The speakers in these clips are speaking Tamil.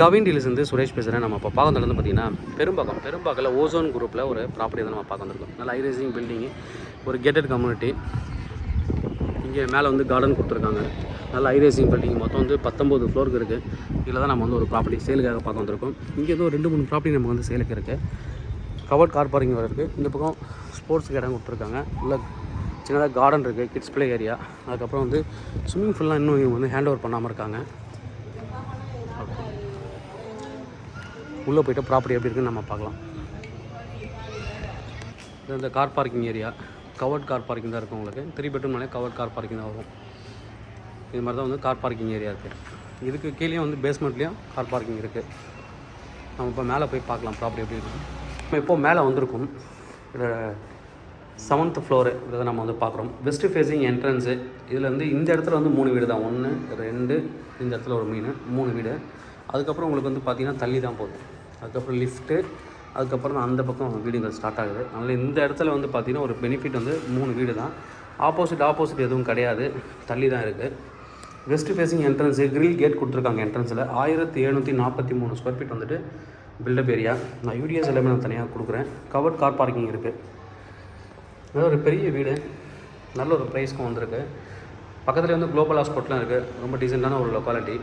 கவின் சுரேஷ் பேசுகிறேன் நம்ம இப்போ பார்க்க வந்து பார்த்தீங்கன்னா பெரும்பாக்கம் பெரும்பாக்கில் ஓசோன் குரூப்பில் ஒரு ப்ராப்பர்ட்டி தான் நம்ம பார்க்க வந்திருக்கோம். நல்ல ஐரேசிங் பில்டிங்கு ஒரு கேட்டட் கம்யூனிட்டி இங்கே மேலே வந்து கார்டன் கொடுத்துருக்காங்க. நல்ல ஐரேசிங் பில்டிங் மொத்தம் வந்து பத்தொம்பது ஃப்ளோருக்கு இருக்குது இதில் தான் நம்ம வந்து ஒரு ப்ராப்பர்ட்டி சேலுக்காக பார்க்க வந்திருக்கோம். இங்கே ஏதோ ரெண்டு மூணு ப்ராப்பர்ட்டி நம்ம வந்து சேலுக்கு இருக்குது கவர்ட் கார் பார்க்கிங் வர இருக்குது இந்த பக்கம் ஸ்போர்ட்ஸுக்கு இடம் கொடுத்துருக்காங்க. இல்லை சின்னதாக கார்டன் இருக்குது கிட்ஸ் பிளே ஏரியா அதுக்கப்புறம் வந்து ஸ்விம்மிங் ஃபுல்லாக இன்னும் இவங்க வந்து ஹேண்ட் ஓவர் பண்ணாமல் இருக்காங்க. உள்ளே போயிட்டு ப்ராப்பர்ட்டி எப்படி இருக்குன்னு நம்ம பார்க்கலாம். இது இந்த car parking area covered car parking தான் இருக்கும் உங்களுக்கு. த்ரீ பெட்ரூம்னாலே கவர்ட் கார் பார்க்கிங் தான் வரும். இது மாதிரி தான் வந்து கார் பார்க்கிங் ஏரியா இருக்குது இதுக்கு கீழேயும் வந்து பேஸ்மெண்ட்லேயும் கார் பார்க்கிங் இருக்குது நம்ம இப்போ மேலே போய் பார்க்கலாம் ப்ராப்பர்ட்டி எப்படி இருக்கும் நம்ம இப்போது மேலே வந்திருக்கோம். செவன்த் ஃப்ளோரு இதை நம்ம வந்து பார்க்குறோம். வெஸ்ட் ஃபேஸிங் என்ட்ரன்ஸு இதில் வந்து இந்த இடத்துல வந்து மூணு வீடு தான். ஒன்று ரெண்டு இந்த இடத்துல ஒரு மீன் மூணு வீடு. அதுக்கப்புறம் உங்களுக்கு வந்து பார்த்திங்கன்னா தள்ளி தான் போகுது. அதுக்கப்புறம் லிஃப்ட்டு அதுக்கப்புறம் தான் அந்த பக்கம் வீடுகள் ஸ்டார்ட் ஆகுது. அதனால் இந்த இடத்துல வந்து பார்த்திங்கன்னா ஒரு பெனிஃபிட் வந்து மூணு வீடு தான். ஆப்போசிட் ஆப்போசிட் எதுவும் கிடையாது. தள்ளி தான் இருக்குது west facing entrance grill gate கொடுத்துருக்காங்க என்ட்ரன்ஸில் ஆயிரத்தி எழுநூற்றி நாற்பத்தி மூணு ஸ்கொயர் ஃபீட் வந்துட்டு பில்டப் ஏரியா நான் யூடிஎஸ் எல்லாமே நான் தனியாக கொடுக்குறேன். கவர்ட் கார் பார்க்கிங் இருக்குது அது ஒரு பெரிய வீடு. நல்ல ஒரு ப்ரைஸ்க்கும் வந்திருக்கு. பக்கத்தில் வந்து குளோபல் ஹாஸ்பிட்டலும் இருக்குது ரொம்ப டீசெண்டான ஒரு லொக்காலிட்டி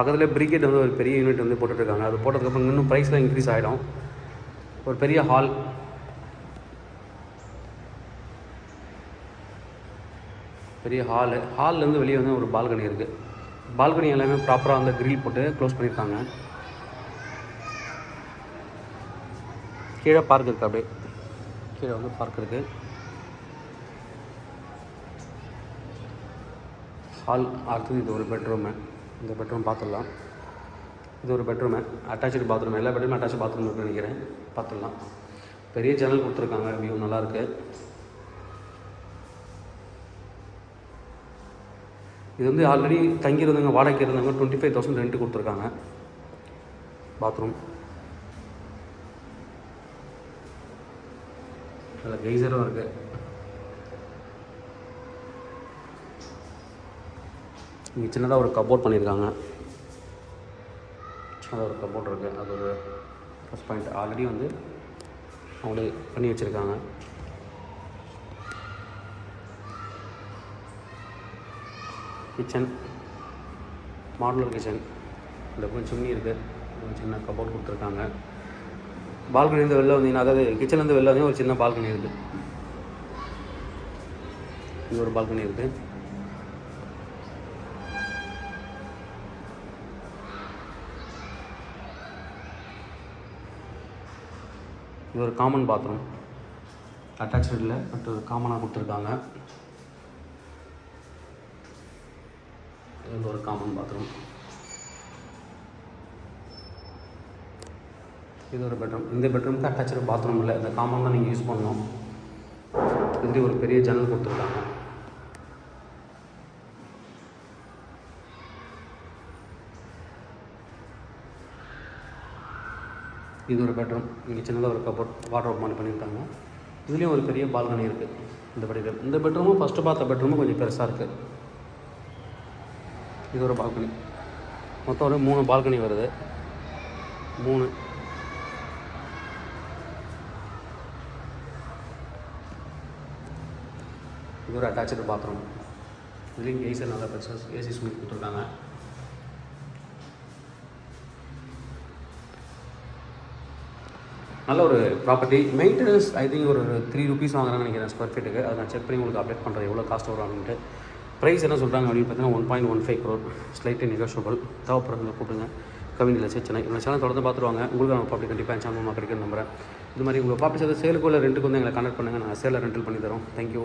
பக்கத்தில் பிரிகேட் வந்து ஒரு பெரிய யூனிட் வந்து போட்டுட்ருக்காங்க. அது போட்டதுக்கப்புறம் இன்னும் ப்ரைஸ்லாம் இன்க்ரீஸ் ஆகிடும் ஒரு பெரிய ஹால் பெரிய ஹாலு ஹால்லேருந்து வெளியே வந்து ஒரு பால்கனி இருக்குது பால்கனி எல்லாமே ப்ராப்பராக வந்து கிரில் போட்டு க்ளோஸ் பண்ணியிருக்காங்க கீழே பார்க் இருக்குது அப்படியே. கீழே வந்து பார்க் இருக்குது ஹால் அடுத்தது இது ஒரு பெட்ரூமு இந்த பெட்ரூம் பார்த்துடலாம். இது ஒரு பெட்ரூமு. அட்டாச்சு பாத்ரூம் எல்லா பெட்ரூமும் அட்டாச் பாத்ரூம் இருக்குன்னு நினைக்கிறேன். பார்த்துடலாம். பெரிய ஜன்னல் கொடுத்துருக்காங்க. வியூ நல்லாயிருக்கு இது வந்து ஆல்ரெடி தங்கியிருந்தவங்க வாடகைக்கு இருந்தவங்க டுவெண்ட்டி ஃபைவ் தௌசண்ட் ரெண்ட் கொடுத்துருக்காங்க பாத்ரூம் அதில் கெய்சரும் இருக்குது இங்கே சின்னதாக ஒரு கபோர்ட் பண்ணியிருக்காங்க. சின்னதாக ஒரு கபோர்ட் இருக்குது அது ஒரு ப்ளஸ் பாயிண்ட் ஆல்ரெடி வந்து அவங்களே பண்ணி வச்சுருக்காங்க. கிச்சன் மாடுலர் கிச்சன் இந்த பக்கம் சிம்னி இருக்குது ஒரு சின்ன கபோர்ட் கொடுத்துருக்காங்க. பால்கனிலேருந்து வெளில வந்தீங்கன்னா அதாவது கிச்சன்லேருந்து வெளில வந்தீங்கன்னா ஒரு சின்ன பால்கனி இருக்குது இது ஒரு பால்கனி இருக்குது இது ஒரு காமன் பாத்ரூம் அட்டாச்சு இல்லை பட் ஒரு காமனாக கொடுத்துருக்காங்க. இது ஒரு காமன் பாத்ரூம் இது ஒரு பெட்ரூம் இந்த பெட்ரூமுக்கு அட்டாச்சு பாத்ரூம் இல்லை. இந்த காமன் தான் நீங்கள் யூஸ் பண்ணணும். இதுலேயும் ஒரு பெரிய ஜன்னல் கொடுத்துருக்காங்க. இது ஒரு பெட்ரூம் இங்கே சின்னதாக ஒரு கபோர்ட் வாட்டர் மாதிரி பண்ணியிருக்காங்க. இதுலேயும் ஒரு பெரிய பால்கனி இருக்குது இந்த படிக்கிற இந்த பெட்ரூமும் ஃபஸ்ட்டு பார்த்த பெட்ரூமும் கொஞ்சம் பெருசாக இருக்குது இது ஒரு பால்கனி மொத்தம் ஒரு மூணு பால்கனி வருது. மூணு. இது ஒரு அட்டாச்சு பாத்ரூம் இதுலேயும் ஏசி நல்லா பெருசாக ஏசி சுமி கொடுத்துருக்காங்க. நல்ல ஒரு ப்ராப்பர்ட்டி மெயின்டெனன்ஸ் ஐ திங்க் ஒரு த்ரீ ருபீஸ் வாங்குறாங்கன்னு நினைக்கிறேன் ஸ்கொயர் ஃபீட்டுக்கு அதை நான் செக் பண்ணி உங்களுக்கு அப்டேட் பண்ணுறேன் எவ்வளோ காஸ்ட் வரும் அப்படின்ட்டு ப்ரைஸ் என்ன சொல்கிறாங்க அப்படின்னு பார்த்தீங்கன்னா one point one five crore slight negotiable தேவைப்படுறவங்க கூப்பிடுங்க. கவினியில் சென்னை. இந்த சேனல் தொடர்ந்து பார்த்துருவாங்க. உங்களுக்கு நம்ம ப்ராப்பர்ட்டி கண்டிப்பாக என் சேனல் கிடைக்கும் நம்புறேன். இது மாதிரி உங்கள் ப்ராப்பர்ட்டி சேர்த்து சேலுக்கு ரெண்டுக்கு வந்து எங்களை கனெக்ட் பண்ணுங்கள் நான் சேலை ரெண்டல் பண்ணி தரோம். தேங்க்யூ